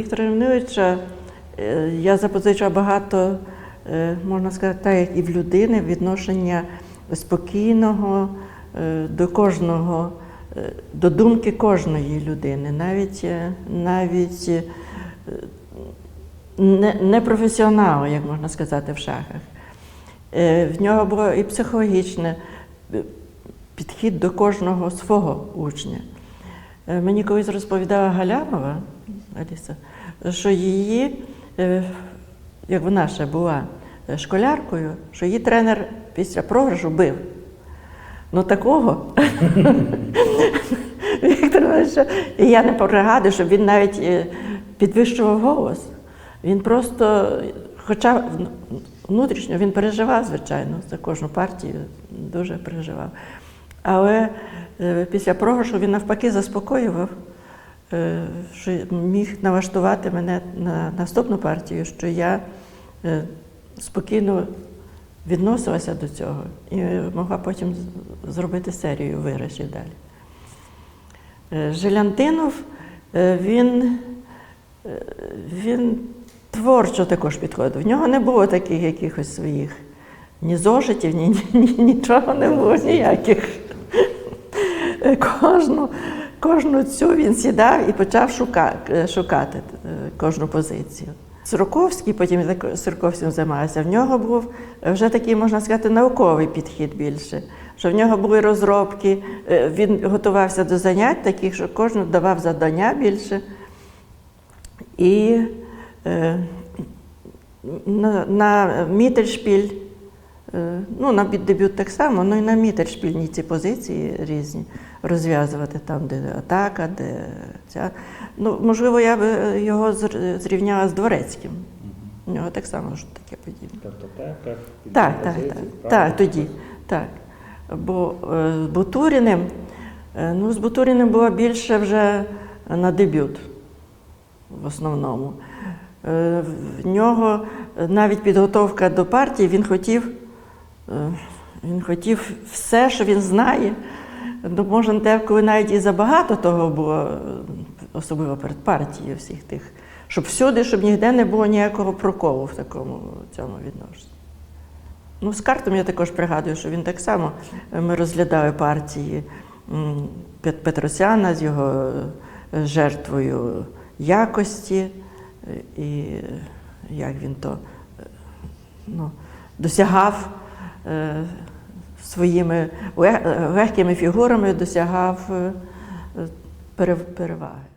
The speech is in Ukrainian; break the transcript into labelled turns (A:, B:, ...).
A: Віктора Івановича е, я запозичила багато, е, можна сказати, так як і в людини, відношення спокійного е, до кожного, до думки кожної людини, навіть, навіть не, не як можна сказати, в шахах. В нього було і психологічне підхід до кожного свого учня. Мені колись розповідала Галямова Аліса, що її, е, як вона ще була школяркою, що її тренер після програшу бив. Ну такого Віктор Іванович, і я не пригадую, щоб він навіть е, підвищував голос. Він просто, хоча внутрішньо він переживав, звичайно, за кожну партію, дуже переживав. Але е, після програшу він навпаки заспокоював, що міг налаштувати мене на наступну партію, що я е, спокійно відносилася до цього і могла потім зробити серію виграшів далі. Е, Жилянтинов, е, він, е, він творчо також підходив. В нього не було таких якихось своїх ні зошитів, ні, ні, ні- нічого не було ніяких. Е, Кожну, кожну цю він сідав і почав шукати, шукати е, кожну позицію. Сороковський, потім Сороковським займався, в нього був вже такий, можна сказати, науковий підхід більше. Що в нього були розробки, е, він готувався до занять таких, що кожен давав завдання більше. І е, на, на Мітельшпіль, е, ну, на дебют так само, ну і на Мітельшпільні ці позиції різні розв'язувати там, де атака, де ця. Ну, можливо, я би його зрівняла з Дворецьким. У нього так само ж таке подібне.
B: Тобто пепер,
A: Так, так, так, так, тоді. Так. Бо е, з Бутуріним, е, ну, з Бутуріним було більше вже на дебют в основному. Е, В нього навіть підготовка до партії, він хотів, е, він хотів все, що він знає. Ну, може, деколи навіть і забагато того було, е, особливо перед партією всіх тих, щоб всюди, щоб ніде не було ніякого проколу в такому цьому відношенні. Ну, з картом я також пригадую, що він так само е, ми розглядали партії Петросяна з його е, жертвою якості, е, і е, як він то е, ну, досягав е, своїми е, легкими фігурами, досягав е, переваги.